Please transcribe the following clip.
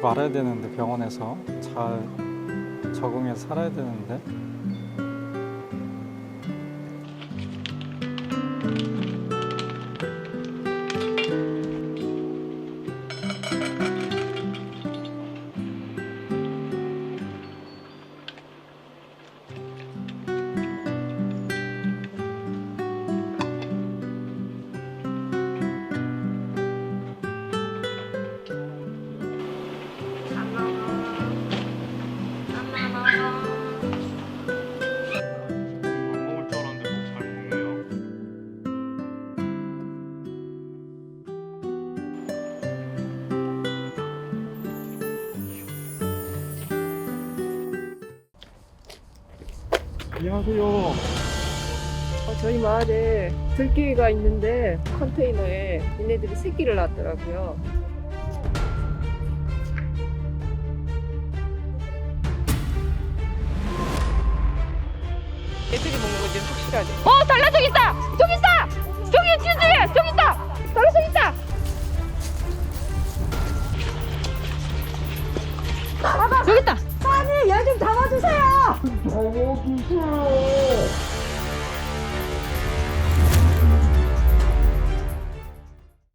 아프지 말아야 되는데 병원에서. 잘 적응해서 살아야 되는데 안녕하세요. 어, 저희 마을에 들기가 있는데 컨테이너에 얘네들이 새끼를 낳았더라고요. 애들이 먹는 건지 확실하죠. 어, 달라 저기 있다. 저기 있다. 저기 뒤쪽에 저기 있다. 달라 저기 있다. 저기 있다. 아니 얘좀 잡아주세요. 잡아주세요.